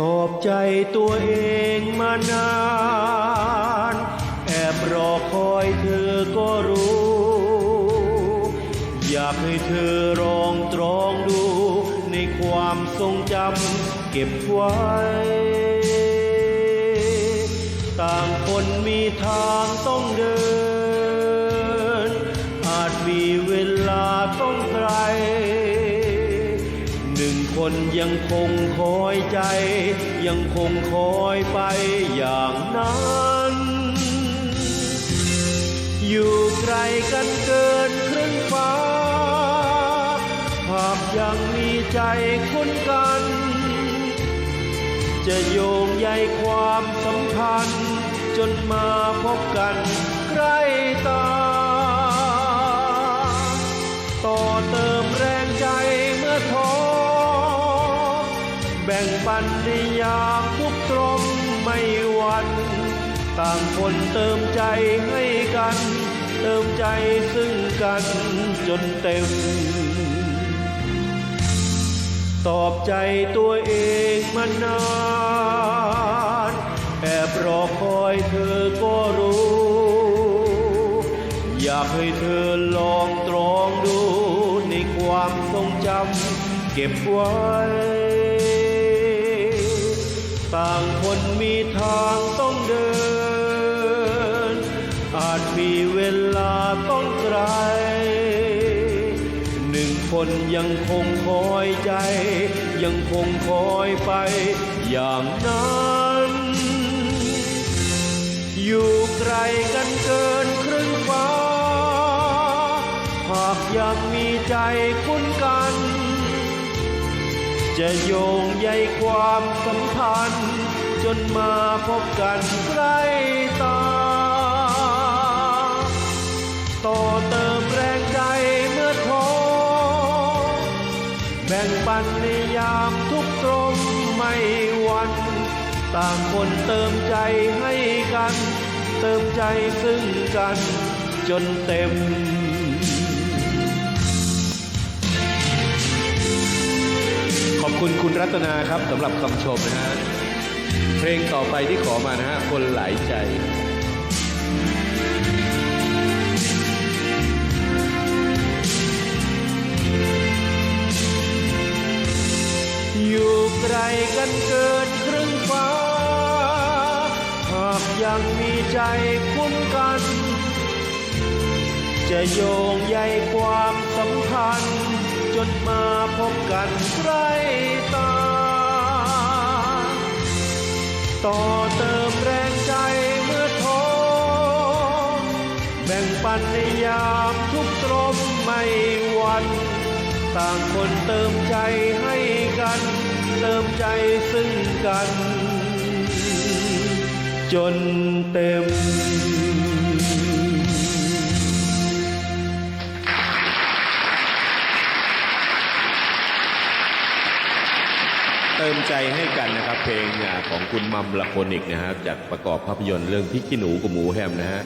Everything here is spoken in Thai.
ตอบใจตัวเองมานาน แอบรอคอยเธอก็รู้ อยากให้เธอลองตรองดู ในความทรงจำเก็บไว้ ต่างคนมีทางต้องเดิน หนึ่งคนยังคงคอยใจ ยังคงคอยไปอย่างนั้น อยู่ไกลกันเกินครึ่งฟ้า หากยังมีใจคุ้นกัน จะโยงใยความสัมพันธ์ จนมาพบกันใกล้ตา ต่อเติมแรงใจเมื่อท้อ แบ่งปันในยามทุกตรมไม่หวันต่างคนเติมใจให้กัน เติมใจซึ่งกันจนเต็ม ตอบใจตัวเองมานานแอบรอคอยเธอก็รู้ อยากให้เธอลองตรองดูในความทรงจำเก็บไว้ ต่างคนมีทางต้องเดิน อาจมีเวลาต้องไกล หนึ่งคนยังคงคอยใจ ยังคงคอยไปอย่างนั้น อยู่ไกลกันเกินครึ่งฟ้า หากยังมีใจคุ้นกัน จะโยงใยความสัมพันธ์ จนมาพบกันใกล้ตาต่อเติมแรงใจเมื่อท้อแบ่งปันในยามทุกข์ตรมไม่หวัน ต่างคนเติมใจให้กัน เติมใจซึ่งกันจนเต็ม ขอบคุณคุณรัตนาครับสำหรับคำชมนะฮะ เพลงต่อไปที่ขอมานะฮะ คนหลายใจอยู่ไกลกันเกินครึ่งฟ้า หากยังมีใจคุ้นกัน จะโยงใยความสัมพันธ์จนมา พบกันใกล้ตา ต่อเติมแรงใจเมื่อท้อแบ่งปันในยามทุกข์ตรมไม่หวัน ต่างคนเติมใจให้กัน เติมใจซึ่งกัน จนเต็ม ติมใจให้กันนะครับ เพลงอะของคุณมัมละโคนิกนะฮะจากประกอบภาพยนตร์เรื่องพริกขี้หนูกับหมูแฮมนะฮะ